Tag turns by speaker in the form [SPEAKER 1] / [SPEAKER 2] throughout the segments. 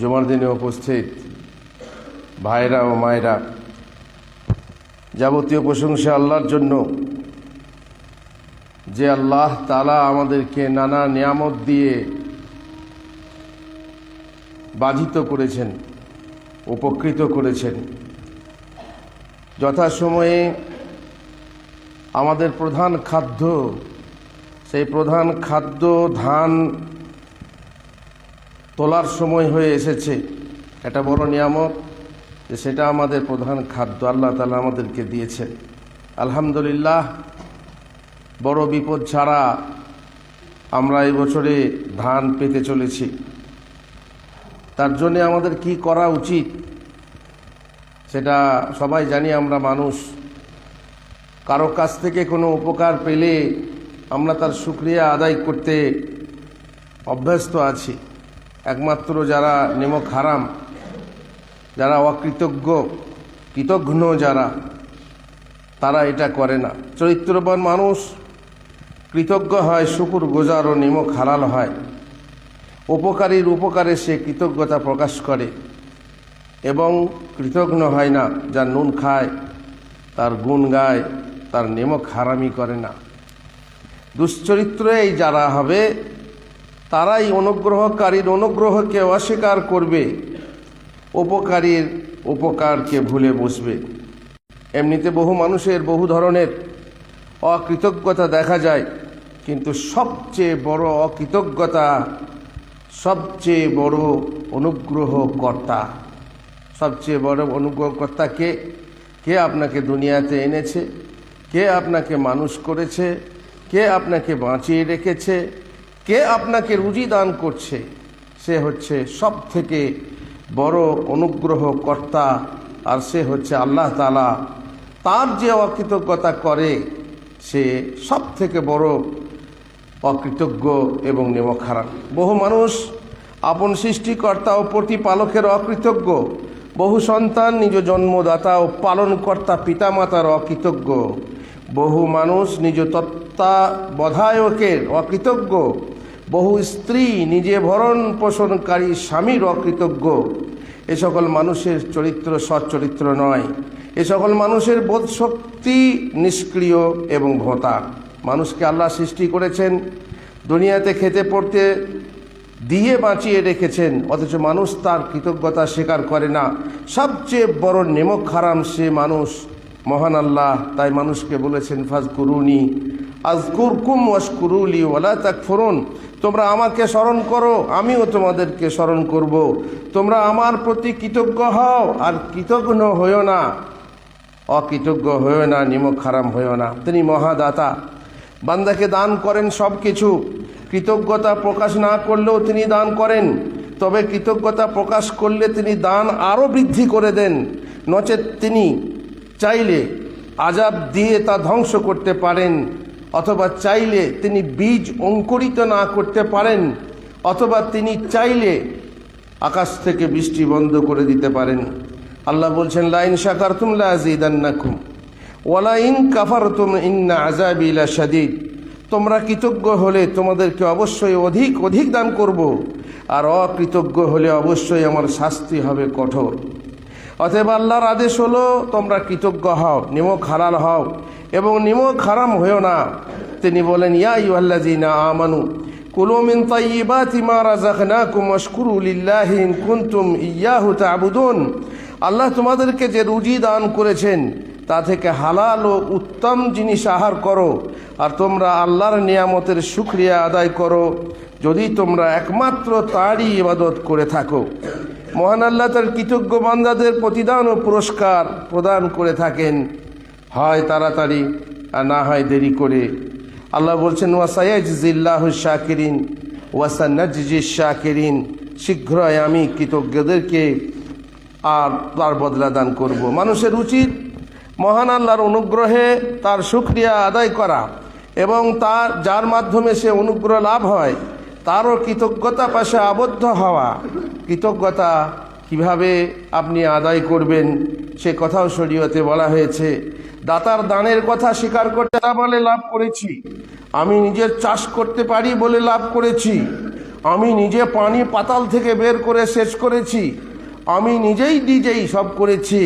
[SPEAKER 1] জুমার দিনে উপস্থিত ভাইরা ও মায়েরা, যাবতীয় প্রশংসা আল্লাহর জন্য যে আল্লাহ তালা আমাদেরকে নানা নিয়ামত দিয়ে বাধিত করেছেন, উপকৃত করেছেন। যথাসময়ে আমাদের প্রধান খাদ্য, সেই প্রধান খাদ্য, ধান তোলার সময় হয়ে এসেছে। এটা বড় নিয়ামত যে সেটা আমাদের প্রধান খাদ্য, আল্লাহ তালা আমাদেরকে দিয়েছেন। আলহামদুলিল্লাহ, বড় বিপদ ছাড়া আমরা এই বছরে ধান পেতে চলেছি। তার জন্যে আমাদের কি করা উচিত সেটা সবাই জানি, আমরা মানুষ। কারও কাছ থেকে কোনো উপকার পেলে আমরা তার সুক্রিয়া আদায় করতে অভ্যস্ত আছি। একমাত্র যারা নেমক হারাম, যারা অকৃতজ্ঞ, কৃতঘ্ন যারা, তারা এটা করে না। চরিত্রবান মানুষ কৃতজ্ঞ হয়, শুকুর গোজার ও নিমক হালাল হয়। উপকারীর উপকারে সে কৃতজ্ঞতা প্রকাশ করে এবং কৃতজ্ঞ হয় না, যা নুন খায়, তার গুণ গায়, তার নেমক হারামি করে না। দুশ্চরিত্র এই যারা হবে তারাই অনুগ্রহকারীর অনুগ্রহকে অস্বীকার করবে, উপকারীর উপকারকে ভুলে বসবে। এমনিতে বহু মানুষের বহু ধরনের অকৃতজ্ঞতা দেখা যায়, কিন্তু সবচেয়ে বড় অকৃতজ্ঞতা, সবচেয়ে বড় অনুগ্রহকর্তা। সবচেয়ে বড় অনুগ্রহকর্তা কে? কে আপনাকে দুনিয়াতে এনেছে? কে আপনাকে মানুষ করেছে? কে আপনাকে বাঁচিয়ে রেখেছে? কে আপনাকে রুজি দান করছে? সে হচ্ছে সব থেকে বড় অনুগ্রহকর্তা আর সে হচ্ছে আল্লাহ তালা তার যে অকৃতজ্ঞতা করে, সে সব থেকে বড় অকৃতজ্ঞ এবং নেমখারাপ। বহু মানুষ আপন সৃষ্টিকর্তা ও প্রতিপালকের অকৃতজ্ঞ। বহু সন্তান নিজ জন্মদাতা ও পালনকর্তা পিতামাতার অকৃতজ্ঞ। বহু মানুষ নিজ তত্ত্বাবধায়কের অকৃতজ্ঞ। বহু স্ত্রী নিজে ভরণ পোষণকারী স্বামীর অকৃতজ্ঞ। এ সকল মানুষের চরিত্র সচ্চরিত্র নয়। এ সকল মানুষের বোধ শক্তি নিষ্ক্রিয় এবং ভোতা। মানুষকে আল্লাহ সৃষ্টি করেছেন। দুনিয়াতে খেতে পড়তে দিয়ে বাঁচিয়ে রেখেছেন। অথচ মানুষ তার কৃতজ্ঞতা স্বীকার করে না। সবচেয়ে বড় নেমক হারাম সে মানুষ। মহান আল্লাহ তাই মানুষকে বলেছেন ফাজ কুরুনি আজকুর কুম ওয়াসকুরুলি ওলা তাক ফরুন তোমরা আমাকে স্মরণ করো, আমিও তোমাদেরকে স্মরণ করব। তোমরা আমার প্রতি কৃতজ্ঞ হও, আর কৃতজ্ঞ হইও না। অকৃতজ্ঞ হইও না, নিমক হারাম হইও না। তিনি মহাদাতা। বান্দাকে দান করেন সব কিছু কৃতজ্ঞতা প্রকাশ না করলেও তিনি দান করেন। তবে কৃতজ্ঞতা প্রকাশ করলে তিনি দান আরও বৃদ্ধি করে দেন। নচেত তিনি চাইলে আজাব দিয়ে তা ধ্বংস করতে পারেন। অথবা চাইলে তিনি বীজ অঙ্কুরিত না করতে পারেন, অথবা তিনি চাইলে আকাশ থেকে বৃষ্টি বন্ধ করে দিতে পারেন। আল্লাহ বলছেন লাইন শাকার তুমলা আজিদান্নাকুম ওয়ালা ইন কাফার তুম ইন্না আজাবিলা সাদিদ তোমরা কৃতজ্ঞ হলে তোমাদেরকে অবশ্যই অধিক অধিক দান করব, আর অকৃতজ্ঞ হলে অবশ্যই আমার শাস্তি হবে কঠোর। অতএব আল্লাহর আদেশ হলো, তোমরা কৃতজ্ঞ হও, নিমক হারাল হও, এবং নিমক হারাম হয়েও না। তিনি বলেন, ইয়া ইউল্লাজিনা আমানু, কুলু মিন তাইয়্যিবাতি মা আল্লাহ তোমাদেরকে যে রুজি দান করেছেন তা থেকে হালাল ও উত্তম জিনিস আহার করো, আর তোমরা আল্লাহর নিয়ামতের শুক্রিয়া আদায় করো, যদি তোমরা একমাত্র তারই ইবাদত করে থাকো। মহান আল্লাহ তার কৃতজ্ঞ বান্দাদের প্রতিদান ও পুরস্কার প্রদান করে থাকেন। হয় তাড়াতাড়ি, আর না হয় দেরি করে। আল্লাহ বলছেন ওয়াসাইজিল্লাহ শাকিরিন ওয়াসান্নাজি শাকিরিন। শীঘ্রই আমি কৃতজ্ঞদেরকে আর তার বদলা দান করব। মানুষের উচিত মহান আল্লাহর অনুগ্রহে তার সুক্রিয়া আদায় করা এবং তার, যার মাধ্যমে সে অনুগ্রহ লাভ হয়, তারও কৃতজ্ঞতা পাশে আবদ্ধ হওয়া। কৃতজ্ঞতা কীভাবে আপনি আদায় করবেন সে কথাও শরীয়তে বলা হয়েছে। দাতার দানের কথা স্বীকার করতে বলে লাভ করেছি। আমি নিজের চাষ করতে পারি বলে লাভ করেছি। আমি নিজে পানি পাতাল থেকে বের করে শেষ করেছি। আমি নিজেই নিজেই সব করেছি।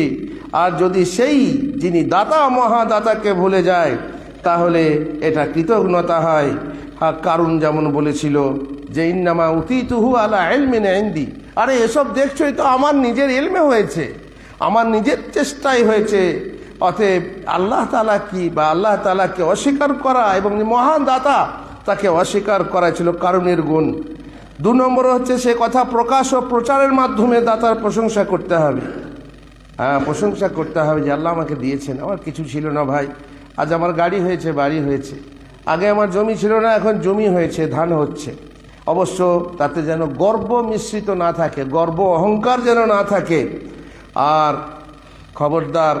[SPEAKER 1] আর যদি সেই যিনি দাতা, মহাদাতাকে ভুলে যায়, তাহলে এটা কৃতজ্ঞতা হয়। আর কারণ যেমন বলেছিল যে, ইন্নামা উতিতুহু আলা এলমিন এন্দি আরে, এসব দেখছোই তো আমার নিজের এলমে হয়েছে। আমার নিজের চেষ্টাই হয়েছে। অতএব আল্লাহ তালা কি বা আল্লাহ তালাকে অস্বীকার করা এবং মহান দাতা তাকে অস্বীকার করা ছিল কারণের গুণ। দু নম্বর হচ্ছে সে কথা প্রকাশ ও প্রচারের মাধ্যমে দাতার প্রশংসা করতে হবে। প্রশংসা করতে হবে যে আল্লাহ আমাকে দিয়েছেন। আমার কিছু ছিল না ভাই। আজ আমার গাড়ি হয়েছে, বাড়ি হয়েছে। আগে আমার জমি ছিল না, এখন জমি হয়েছে, ধান হচ্ছে। অবশ্য তাতে যেন গর্ব মিশ্রিত না থাকে, গর্ব অহংকার যেন না থাকে, আর খবরদার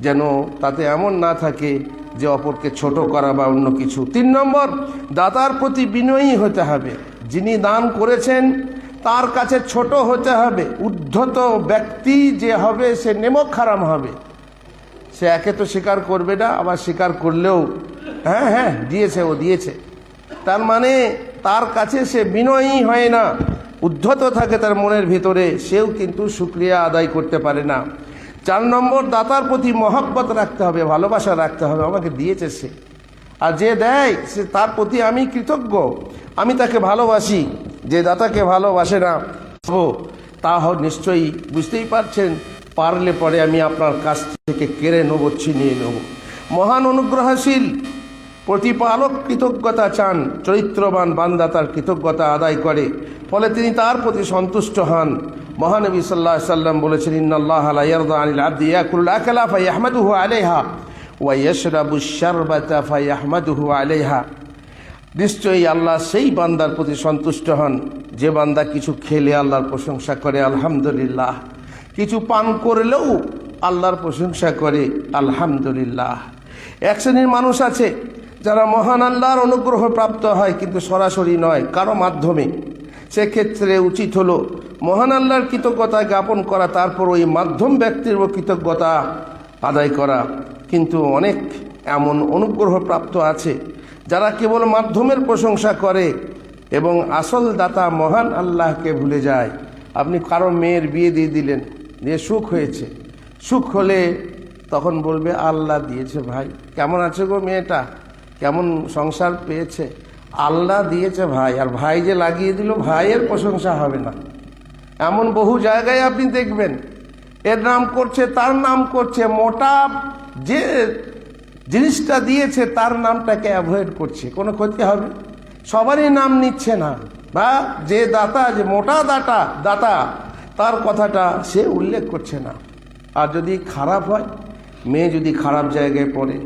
[SPEAKER 1] যেন তাতে এমন না থাকে যে অপরকে ছোট করা বা অন্য কিছু। তিন নম্বর, দাতার প্রতি বিনয়ী হতে হবে। যিনি দান করেছেন তার কাছে ছোট হতে হবে উদ্ধত ব্যক্তি যে হবে সে নেমক খারাম হবে। সে একে তো স্বীকার করবে না, আবার স্বীকার করলেও হ্যাঁ হ্যাঁ দিয়েছে ও দিয়েছে। তার মানে তার কাছে সে বিনয়ী হয় না উদ্ধত থাকে তার মনের ভিতরে, সেও কিন্তু সুক্রিয়া আদায় করতে পারে না। চার নম্বর, দাতার প্রতি মহব্বত রাখতে হবে, ভালোবাসা রাখতে হবে, আমাকে দিয়েছে সে। আর যে দেয়, সে তার প্রতি আমি কৃতজ্ঞ, আমি তাকে ভালোবাসি। যে দাতাকে ভালোবাসে না ও তা নিশ্চয়ই বুঝতেই পারছেন, পারলে পরে আমি আপনার কাছ থেকে কেড়ে নেব, ছিনিয়ে নেব। মহান অনুগ্রহশীল, প্রতিপালক কৃতজ্ঞতা চান, চরিত্রবান বান্দা তার কৃতজ্ঞতা আদায় করে, ফলে তিনি তার প্রতি সন্তুষ্ট হন। মহানবী সাল্লাহ সাল্লাম বলেছেন ইন্নআল্লাহ আনিল আব্দি ইয়াকুল আকালা ফায়াহমাদুহু আলাইহা, ওয়া ইয়াশরাবু শারবাতা ফায়াহমাদুহু আলাইহা। নিশ্চয়ই আল্লাহ সেই বান্দার প্রতি সন্তুষ্ট হন। যে বান্দা কিছু খেলে আল্লাহর প্রশংসা করে, আলহামদুলিল্লাহ। কিছু পান করলেও আল্লাহর প্রশংসা করে, আলহামদুলিল্লাহ। এক শ্রেণির মানুষ আছে যারা মহান আল্লাহর অনুগ্রহ প্রাপ্ত হয়, কিন্তু সরাসরি নয়, কারও মাধ্যমে। সেক্ষেত্রে উচিত হলো মহান আল্লাহর কৃতজ্ঞতা জ্ঞাপন করা, তারপর ওই মাধ্যম ব্যক্তির কৃতজ্ঞতা আদায় করা। কিন্তু অনেক এমন অনুগ্রহ প্রাপ্ত আছে যারা কেবল মাধ্যমের প্রশংসা করে এবং আসল দাতা মহান আল্লাহকে ভুলে যায়, আপনি কারও মেয়ের বিয়ে দিয়ে দিলেন, দিয়ে সুখ হয়েছে। সুখ হলে তখন বলবে, আল্লাহ দিয়েছে ভাই। কেমন আছে গো মেয়েটা? কেমন সংসার পেয়েছে? আল্লাহ দিয়েছে ভাই, আর ভাই যে লাগিয়ে দিল, ভাইয়ের প্রশংসা হবে না। এমন বহু জায়গায় আপনি দেখবেন, এর নাম করছে, তার নাম করছে, মোটা যে জিনিসটা দিয়েছে, তার নামটাকে অ্যাভয়েড করছে। কোনো ক্ষতি হবে? সবারই নাম নিচ্ছে না। বা যে দাতা, যে মোটা দাতা দাতা, তার কথাটা সে উল্লেখ করছে না। আর যদি খারাপ হয়, মেয়ে যদি খারাপ জায়গায় পড়ে,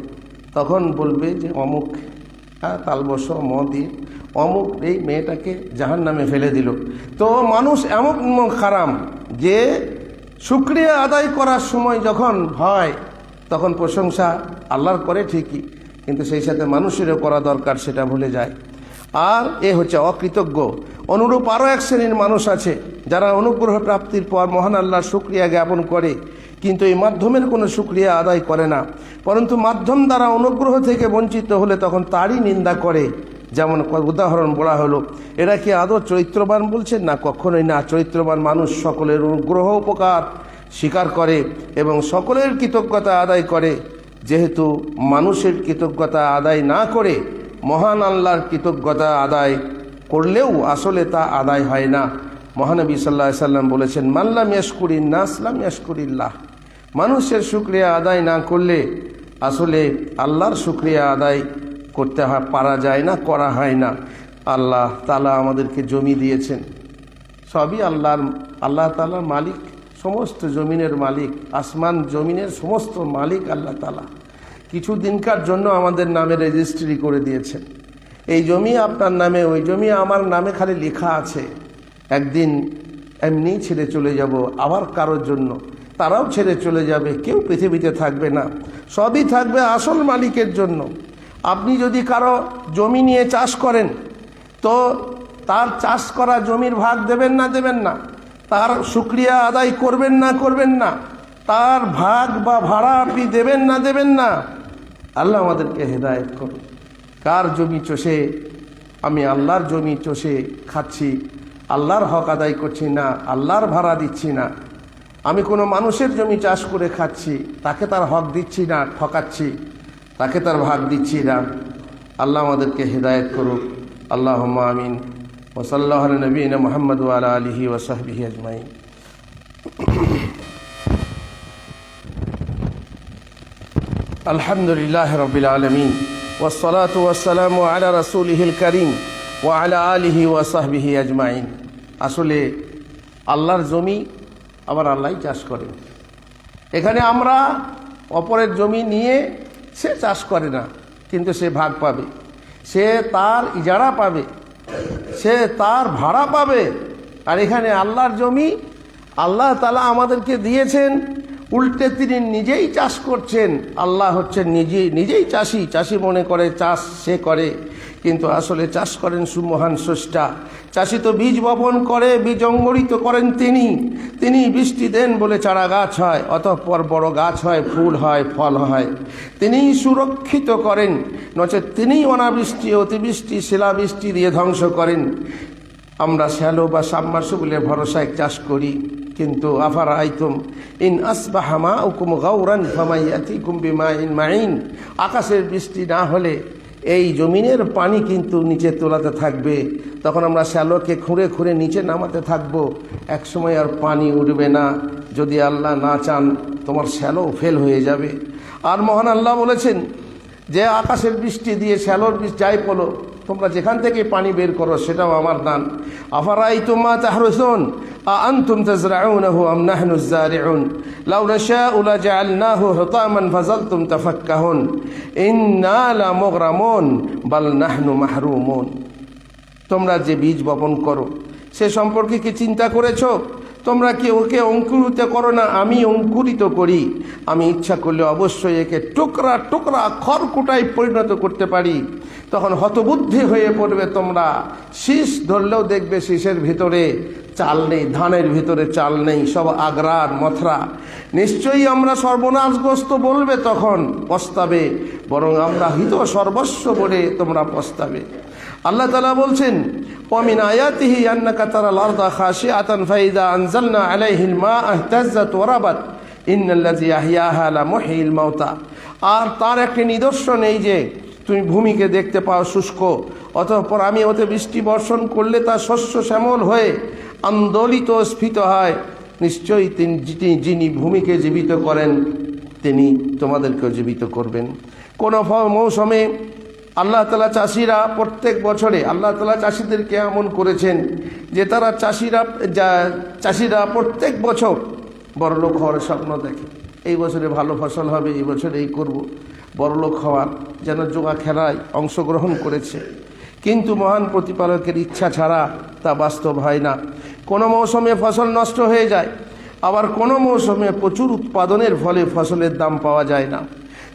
[SPEAKER 1] তখন বলবে যে, অমুক হ্যাঁ তালবস ম দিয়ে, অমুক এই মেয়েটাকে জাহান নামে ফেলে দিল। তো মানুষ এমন খারাপ যে, শুক্রিয়া আদায় করার সময় যখন হয় তখন প্রশংসা আল্লাহর করে ঠিকই, কিন্তু সেই সাথে মানুষেরও করা দরকার সেটা ভুলে যায়। আর এ হচ্ছে অকৃতজ্ঞ। অনুরূপ আরও এক শ্রেণির মানুষ আছে, যারা অনুগ্রহ প্রাপ্তির পর মহান আল্লাহর শুক্রিয়া জ্ঞাপন করে, কিন্তু এই মাধ্যমের কোনো শুক্রিয়া আদায় করে না। পরন্তু মাধ্যম দ্বারা অনুগ্রহ থেকে বঞ্চিত হলে তখন তারই নিন্দা করে। যেমন উদাহরণ বলা হলো, এরা কি আদৌ চরিত্রবান বলছেন না? কখনোই না, চরিত্রবান মানুষ সকলের অনুগ্রহ উপকার। স্বীকার করে এবং সকলের কৃতজ্ঞতা আদায় করে। যেহেতু মানুষের কৃতজ্ঞতা আদায় না করে, মহান আল্লাহর কৃতজ্ঞতা আদায় করলেও আসলে তা আদায় হয় না। মহানবী সাল্লাহ সাল্লাম বলেছেন মাল্লাম ইয়াসকুরিন নাসলাম ইয়াসকুরিল্লাহ মানুষের শুক্রিয়া আদায় না করলে আসলে আল্লাহর শুক্রিয়া আদায় করতে পারা যায় না, করা হয় না। আল্লাহ তালা আমাদেরকে জমি দিয়েছেন। সবই আল্লাহর, আল্লাহ তালা মালিক। সমস্ত জমিনের মালিক, আসমান জমিনের সমস্ত মালিক আল্লাহ তালা কিছু দিনকার জন্য আমাদের নামে রেজিস্ট্রি করে দিয়েছেন। এই জমি আপনার নামে, ওই জমি আমার নামে খালি লেখা আছে। একদিন এমনি ছেড়ে চলে যাব, আবার কারোর জন্য। তারাও ছেড়ে চলে যাবে, কেউ পৃথিবীতে থাকবে না। সবই থাকবে আসল মালিকের জন্য। আপনি যদি কারও জমি নিয়ে চাষ করেন, তো তার চাষ করা জমির ভাগ দেবেন না দেবেন না। তার শুক্রিয়া আদায় করবেন না করবেন না। তার ভাগ বা ভাড়া আপনি দেবেন না দেবেন না। আল্লাহ আমাদেরকে হেদায়ত করুন কার জমি চষে? আমি আল্লাহর জমি চষে খাচ্ছি। আল্লাহর হক আদায় করছি না, আল্লাহর ভাড়া দিচ্ছি না। আমি কোনো মানুষের জমি চাষ করে খাচ্ছি, তাকে তার হক দিচ্ছি না, ঠকাচ্ছি, তাকে তার ভাগ দিচ্ছি না। আল্লাহ আমাদেরকে হেদায়ত করুক। আল্লাহ আমিন। ওসল্লাহ নবীন মোহাম্মদ আলা আলহি ওসাহবিহি আজমাইন। আলহামদুলিল্লাহ রবিল আলমিন। ওসলাত ওয়াসালাম আলা রসুলহিল করিম ও আলা আলিহি ওয়াসাহবিহি আজমাইন। আসলে আল্লাহর জমি আবার আল্লাহ চাষ করেন এখানে আমরা অপরের জমি নিয়ে সে চাষ করে না, কিন্তু সে ভাগ পাবে। সে তার ইজারা পাবে। সে তার ভাড়া পাবে। আর এখানে আল্লাহর জমি, আল্লাহ তালা আমাদেরকে দিয়েছেন। উল্টে তিনি নিজেই চাষ করছেন। আল্লাহ হচ্ছেন নিজেই নিজেই চাষি। চাষি মনে করে, চাষ সে করে। কিন্তু আসলে চাষ করেন সুমহান স্রষ্টা। চাষি তো বীজ বপন করে, বীজ অঙ্গরিত করেন তিনি। তিনি বৃষ্টি দেন বলে চারা গাছ হয়, অতঃপর বড় গাছ হয়, ফুল হয়, ফল হয়। তিনিই সুরক্ষিত করেন, নচেত তিনিই অনাবৃষ্টি, অতিবৃষ্টি, শিলাবৃষ্টি দিয়ে ধ্বংস করেন। আমরা শ্যালো বা সাবমার্সিবলের ভরসায় চাষ করি, কিন্তু আফার আইতুম, ইন আসবাহামা উকুম গাউরান ফামাইয়াতি কুম্বিমা ইন মাইন আকাশের বৃষ্টি না হলে এই জমিনের পানি কিন্তু নিচে তোলাতে থাকবে। তখন আমরা শ্যালোকে খুঁড়ে খুঁড়ে নিচে নামাতে থাকব। একসময় আর পানি উঠবে না। যদি আল্লাহ না চান, তোমার শ্যালো ফেল হয়ে যাবে। আর মহান আল্লাহ বলেছেন, যে আকাশের বৃষ্টি দিয়ে শ্যালোর বৃষ্টি, যাই পলো তোমরা যেখান থেকে পানি বের করো সেটাও আমার দান আফারাই তোমা তাহরুসুন أأنتم تزرعونه أم نحن الزارعون لو نشاء لجعلناه حطاما فظلتم تفكهون إنا لمغرمون بل نحن محرومون তোমরা যে বীজ বপন করো সে সম্পর্কে কি চিন্তা করেছো তোমরা কি ওকে অঙ্কুরিত করো না আমি অঙ্কুরিত করি আমি ইচ্ছা করলে অবশ্যই একে টুকরা টুকরা খড়কুটায় পরিণত করতে পারি তখন হতবুদ্ধি হয়ে পড়বে তোমরা। শীষ ধরলেও দেখবে শীষের ভিতরে চাল নেই, ধানের ভিতরে চাল নেই, সব আগ্রার মথরা। নিশ্চয়ই আমরা সর্বনাশগ্রস্ত বলবে তখন পস্তাবে, বরং আমরা হিত সর্বস্ব বলে তোমরা পস্তাবে। আল্লাহ তালা বলছেন অমিন আয়াতিহি আন্না কাতারা লর্দা খাসি আতান ফাইদা আনজালনা আলাইহিল মা আহতাজা তোরাবাত ইন্নাল্লাজি আহিয়াহা আলা মহিল মাওতা আর তার একটি নিদর্শন এই যে তুমি ভূমিকে দেখতে পাও শুষ্ক। অতঃপর আমি ওতে বৃষ্টি বর্ষণ করলে তা শস্য শ্যামল হয়ে আন্দোলিত স্ফীত হয়। নিশ্চয়ই তিনি যিনি ভূমিকে জীবিত করেন, তিনি তোমাদেরকেও জীবিত করবেন। কোনো মৌসুমে আল্লাহ তালা চাষিরা প্রত্যেক বছরে, আল্লাহ তালা চাষিদেরকে এমন করেছেন যে তারা চাষিরা যা চাষিরা প্রত্যেক বছর বড়লোক হওয়ার স্বপ্ন দেখে। এই বছরে ভালো ফসল হবে, এই বছরে এই করব। বড়লোক হওয়ার যেন যোগা খেলায় অংশগ্রহণ করেছে। কিন্তু মহান প্রতিপালকের ইচ্ছা ছাড়া তা বাস্তব হয় না। কোনো মৌসুমে ফসল নষ্ট হয়ে যায়, আবার কোনো মৌসুমে প্রচুর উৎপাদনের ফলে ফসলের দাম পাওয়া যায় না।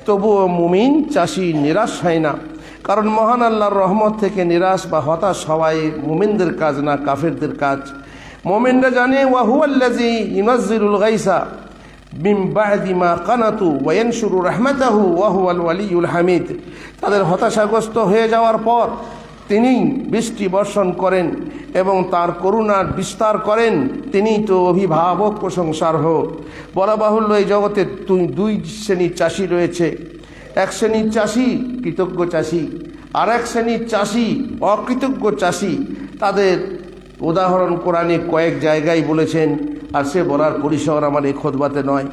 [SPEAKER 1] তবুও মুমিন চাষি নিরাশ হয় না, কারণ মহান আল্লাহর রহমত থেকে নিরাশ বা হতাশ হওয়াই মুমিনদের কাজ না কাফেরদের কাজ। মোমেনরা জানে ওয়াহুয়াল্লাজি ইনাজিরুল গাইসা কানাতু হামিদ। তাদের হতাশাগ্রস্ত হয়ে যাওয়ার পর তিনি বৃষ্টি বর্ষণ করেন এবং তার করুণার বিস্তার করেন। তিনিই তো অভিভাবক প্রশংসার হোক। বলা বাহুল্য এই জগতে দুই শ্রেণির চাষি রয়েছে। এক শ্রেণির চাষি কৃতজ্ঞ চাষি, আর এক শ্রেণির চাষি অকৃতজ্ঞ চাষি। তাদের উদাহরণ কোরআনে কয়েক জায়গায় বলেছেন আর সে বলার পরিসর আমার এই খোদবাতে নয়।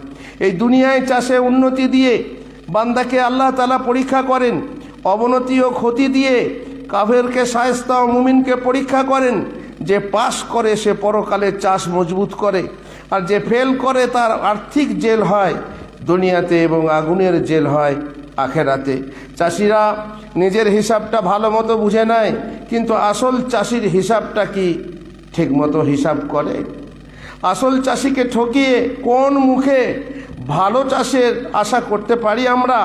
[SPEAKER 1] এই দুনিয়ায় চাষে উন্নতি দিয়ে বান্দাকে আল্লাহ তালা পরীক্ষা করেন, অবনতি ও ক্ষতি দিয়ে কাফেরকে সায়স্তা ও মুমিনকে পরীক্ষা করেন, যে পাশ করে সে পরকালে চাষ মজবুত করে আর যে ফেল করে তার আর্থিক জেল হয়, দুনিয়াতে এবং আগুনের জেল হয় আখেরাতে। চাষিরা নিজের হিসাবটা ভালো মতো বুঝে নেয়, কিন্তু আসল চাষির হিসাবটা কি ঠিকমতো হিসাব করে? আসল চাষিকে ঠকিয়ে কোন মুখে ভালো চাষের আশা করতে পারি আমরা?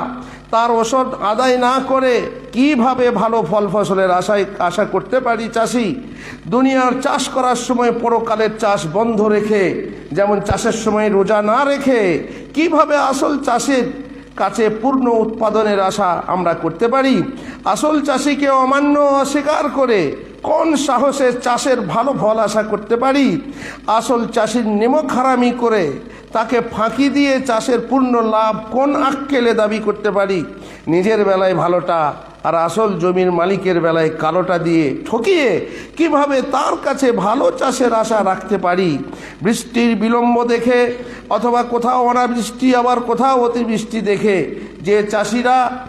[SPEAKER 1] তার ওষুধ আদায় না করে কীভাবে ভালো ফল ফসলের আশায় আশা করতে পারি চাষি? দুনিয়ার চাষ করার সময় পরকালের চাষ বন্ধ রেখে, যেমন চাষের সময় রোজা না রেখে, কীভাবে আসল চাষের কাছে পূর্ণ উৎপাদনের আশা আমরা করতে পারি? আসল চাষিকে অমান্য অস্বীকার করে কোন সাহসে চাষের ভালো ফল আশা করতে পারি? আসল চাষির নিমক হারামি করে তাকে ফাঁকি দিয়ে চাষের পূর্ণ লাভ কোন আক্কেলে দাবি করতে পারি? নিজের বেলায় ভালোটা আর আসল জমির মালিকের বেলায় কালোটা দিয়ে ঠকিয়ে কীভাবে তার কাছে ভালো চাষের আশা রাখতে পারি? বৃষ্টির বিলম্ব দেখে অথবা কোথাও অনাবৃষ্টি আবার কোথাও অতিবৃষ্টি দেখে যে চাষিরা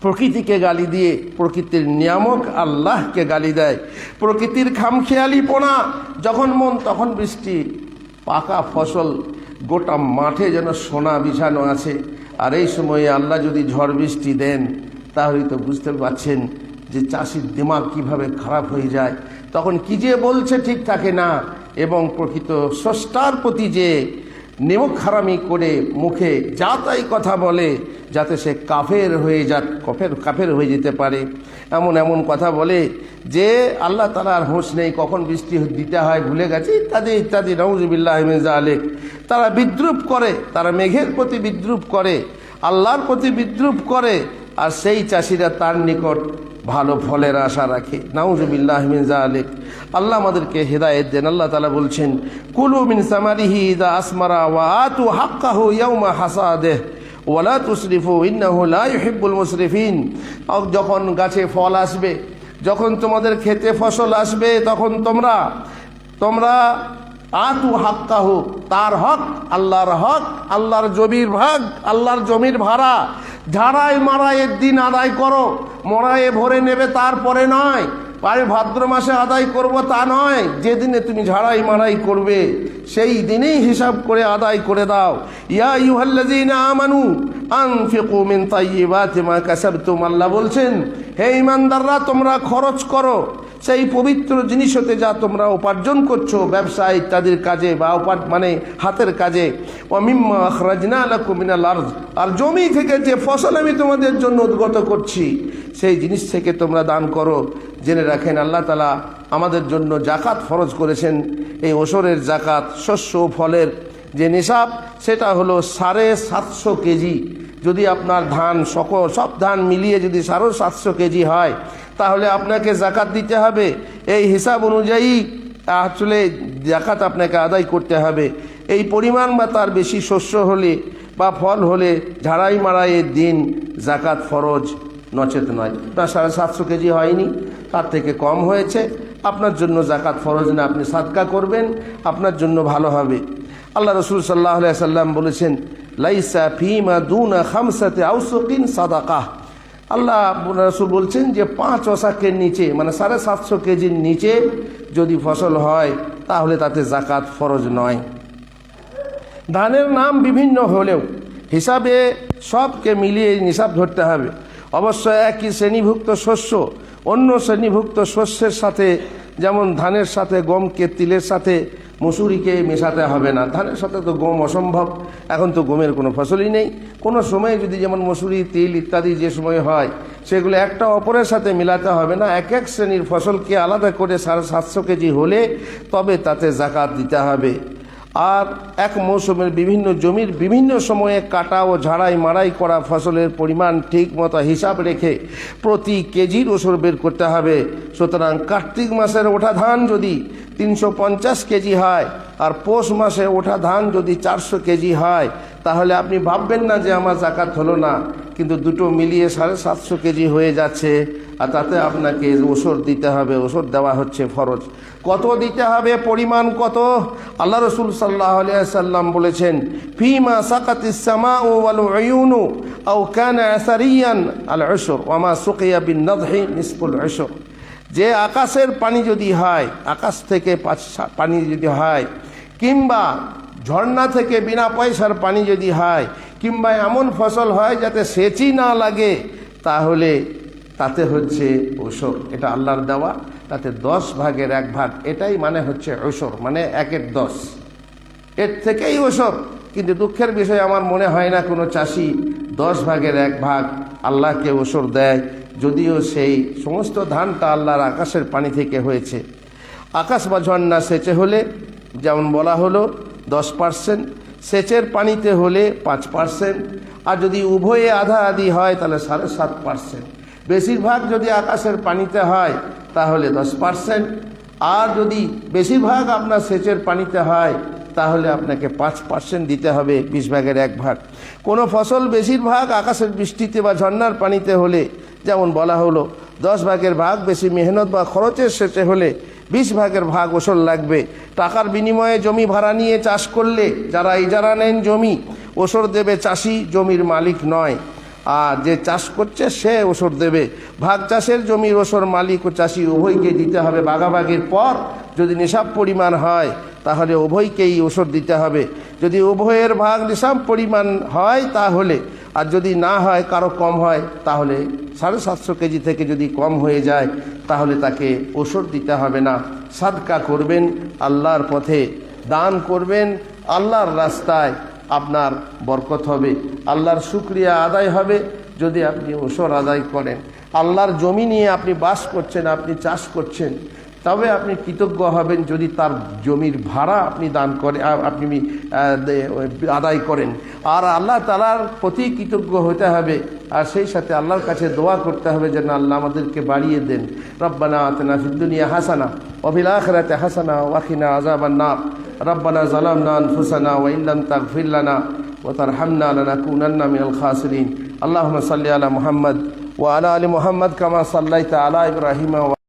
[SPEAKER 1] প্রকৃতিকে গালি দিয়ে, প্রকৃতির নিয়ামক আল্লাহকে গালি দেয়। প্রকৃতির খামখেয়ালিপনা, যখন মন, তখন বৃষ্টি। পাকা ফসল, গোটা মাঠে যেন সোনা বিছানো আছে। আর এই সময়ে আল্লাহ যদি ঝড় বৃষ্টি দেন, তাহলে তো বুঝতে পারছেন যে চাষির দিমাগ কীভাবে খারাপ হয়ে যায়। তখন কি যে বলছে ঠিক থাকে না। এবং প্রকৃত স্রষ্টার প্রতি যে নেমক হারামি করে মুখে যা তাই কথা বলে, যাতে সে কাফের হয়ে যা কফের, কাফের হয়ে যেতে পারে। এমন এমন কথা বলে যে আল্লাহ তালার হোঁশ নেই, কখন বৃষ্টি দিতে হয় ভুলে গেছে, ইত্যাদি ইত্যাদি। নওজবিল্লাহ আলেক তারা বিদ্রুপ করে, তারা মেঘের প্রতি বিদ্রুপ করে, আল্লাহর প্রতি বিদ্রুপ করে, আর সেই চাষিরা তার নিকট ভালো ফলের আশা রাখে। নাউজুবিল্লাহ মিনজা আলেক আল্লাহ আমাদেরকে হেদায়েত দেন। আল্লাহ তালা বলছেন, কুলু মিন সামারিহি দা আসমারা ওয়া আতু হাক্কাহু ইয়াউমা হাসাদেহ ওয়ালা তুসরিফু ইন্নাহু লা ইউহিব্বুল মুসরিফিন। যখন গাছে ফল আসবে, যখন তোমাদের খেতে ফসল আসবে, তখন তোমরা তোমরা আতু হাক্কাহু, তার হক, আল্লাহর হক, আল্লাহর জমির ভাগ, আল্লাহর জমির ভাড়া ঝাড়াই মারাইয়ের দিন আদায় করো, মরায়ে ভরে নেবে তারপরে নয়। আমি ভাদ্র মাসে আদায় করব তা নয়, যেদিনে তুমি ঝাড়াই মারাই করবে, সেই দিনেই হিসাব করে আদায় করে দাও। ইয়া ইউহাল্লাযীনা আমানু, আনফিকু মিন তাইয়্যিবাতি মা কাসাবতুম বলছেন, হে ইমানদাররা তোমরা খরচ করো সেই পবিত্র জিনিস হতে যা তোমরা উপার্জন করছ ব্যবসা ইত্যাদির কাজে বা মানে হাতের কাজে। ও মিম্মা আখরাজনা লাকুম মিনাল আরজ আর জমি থেকে যে ফসল আমি তোমাদের জন্য উদ্গত করছি, সেই জিনিস থেকে তোমরা দান করো। জেনে রাখেন আল্লাহ তালা আমাদের জন্য জাকাত ফরজ করেছেন। এই ওসরের জাকাত শস্য ফলের যে নিসাব, সেটা হলো সাড়ে সাতশো কেজি। যদি আপনার ধান সকল, সব ধান মিলিয়ে যদি সাড়ে সাতশো কেজি হয় তাহলে আপনাকে জাকাত দিতে হবে। এই হিসাব অনুযায়ী আসলে জাকাত আপনাকে আদায় করতে হবে। এই পরিমাণ বা তার বেশি শস্য হলে বা ফল হলে ঝাড়াই মারাইয়ের দিন জাকাত ফরজ, নচেত নয়। আপনার সাড়ে সাতশো কেজি হয়নি, তার থেকে কম হয়েছে। আপনার জন্য জাকাত ফরজ না, আপনি সাদকা করবেন, আপনার জন্য ভালো হবে। আল্লাহ রসুল সাল্লাহ সাল্লাম বলেছেন, লাইসা ফিমা দুনা খামসাতে আউসকিন সাদাকাহ। আল্লাহ রসুল বলছেন যে পাঁচ অশাকের নিচে মানে সাড়ে সাতশো কেজির নিচে যদি ফসল হয়, তাহলে তাতে জাকাত ফরজ নয়। ধানের নাম বিভিন্ন হলেও হিসাবে সবকে মিলিয়ে নিসাব ধরতে হবে। অবশ্য একই শ্রেণীভুক্ত শস্য, অন্য শ্রেণীভুক্ত শস্যের সাথে, যেমন ধানের সাথে, গমকে, তিলের সাথে মসুরিকে মেশাতে হবে না। ধানের সাথে তো গম অসম্ভব। এখন তো গমের কোনো ফসলই নেই। কোনো সময়ে যদি যেমন মসুরি, তিল ইত্যাদি যে সময় হয়, সেগুলো একটা অপরের সাথে মিলাতে হবে না। এক এক শ্রেণির ফসলকে আলাদা করে সাড়ে সাতশো কেজি হলে তবে তাতে জাকাত দিতে হবে। আর এক মৌসুমের বিভিন্ন জমির বিভিন্ন সময়ে কাটা ও ঝাড়াই মারাই করা ফসলের পরিমাণ ঠিক মতো হিসাব রেখে প্রতি কেজির ওষুধ বের করতে হবে। সুতরাং কার্তিক মাসের ওঠা ধান যদি তিনশো পঞ্চাশ কেজি হয় আর পৌষ মাসে ওঠা ধান যদি চারশো কেজি হয়, তাহলে আপনি ভাববেন না যে আমার জাকাত হলো না, কিন্তু দুটো মিলিয়ে সাড়ে সাতশো কেজি হয়ে যাচ্ছে। আর তাতে আপনাকে ওষুধ দিতে হবে, ওষুধ দেওয়া হচ্ছে ফরজ। কত দিতে হবে, পরিমাণ কত? আল্লাহ রসুল সাল্লাহ সাল্লাম বলেছেন, ফিমা সাকাতিসামা ও আলু আয়ুনু আউ কান আসারিয়ান আল অসর ওমা সুকিয়া বিন নদহি নিসফুল অসর যে আকাশের পানি যদি হয়, আকাশ থেকে পানি যদি হয়, কিংবা ঝর্ণা থেকে বিনা পয়সার পানি যদি হয়, কিংবা এমন ফসল হয় যাতে সেচই না লাগে, তাহলে তাতে হচ্ছে ওসর, এটা আল্লাহর দেওয়া, তাতে দশ ভাগের এক ভাগ, এটাই মানে হচ্ছে ওসর মানে একের দশ। এর থেকেই ওসর, কিন্তু দুঃখের বিষয়, আমার মনে হয় না কোনো চাষি দশ ভাগের এক ভাগ আল্লাহকে ওসর দেয়, যদিও সেই সমস্ত ধানটা আল্লাহর আকাশের পানি থেকে হয়েছে। আকাশ বা ঝর্ণা সেচে হলে, যেমন বলা হলো, দশ পার্সেন্ট, সেচের পানিতে হলে পাঁচ পার্সেন্ট, আর যদি উভয়ে আধা আধি হয়, তাহলে সাড়ে সাত পার্সেন্ট। বেশিরভাগ যদি আকাশের পানিতে হয়, তাহলে দশ পার্সেন্ট। আর যদি বেশিরভাগ আপনার সেচের পানিতে হয়, তাহলে আপনাকে পাঁচ পার্সেন্ট দিতে হবে বিশ ভাগের এক ভাগ। কোনো ফসল বেশিরভাগ আকাশের বৃষ্টিতে বা ঝর্নার পানিতে হলে, যেমন বলা হলো, দশ ভাগের ভাগ বেশি মেহনত বা খরচের সেচে হলে বিশ ভাগের ভাগ ওসর লাগবে। টাকার বিনিময়ে জমি ভাড়া নিয়ে চাষ করলে, যারা ইজারা নেন জমি ওসর দেবে চাষি, জমির মালিক নয়। আর যে চাষ করছে, সে ওষুধ দেবে। ভাগ চাষের জমির ওসর মালিক ও চাষি উভয়কে দিতে হবে। বাগাবাগির পর যদি নিসাব পরিমাণ হয়, তাহলে উভয়কেই ওষুধ দিতে হবে। যদি উভয়ের ভাগ নিসাব পরিমাণ হয়, তাহলে, আর যদি না হয়, কারও কম হয়, তাহলে সাড়ে সাতশো কেজি থেকে যদি কম হয়ে যায়, তাহলে তাকে ওষুধ দিতে হবে না। সাদকা করবেন, আল্লাহর পথে দান করবেন, আল্লাহর রাস্তায় আপনার বরকত হবে। আল্লাহর শুক্রিয়া আদায় হবে যদি আপনি ওসর আদায় করেন। আল্লাহর জমি নিয়ে আপনি বাস করছেন, আপনি চাষ করছেন, তবে আপনি কৃতজ্ঞ হবেন যদি তার জমির ভাড়া আপনি দান করে আপনি আদায় করেন। আর আল্লাহ তালার প্রতি কৃতজ্ঞ হতে হবে, আর সেই সাথে আল্লাহর কাছে দোয়া করতে হবে যেন আল্লাহ আমাদেরকে বাড়িয়ে দেন। রব্বানা আতনা ফিদ্দুনিয়া হাসানা অফিল আখরাতে হাসানা ওয়াখিনা আজাবান ربنا ظلمنا أنفسنا وإن لم تغفر لنا وترحمنا لنكونن من الخاسرين. اللهم صل على محمد وعلى آل محمد كما صليت على إبراهيم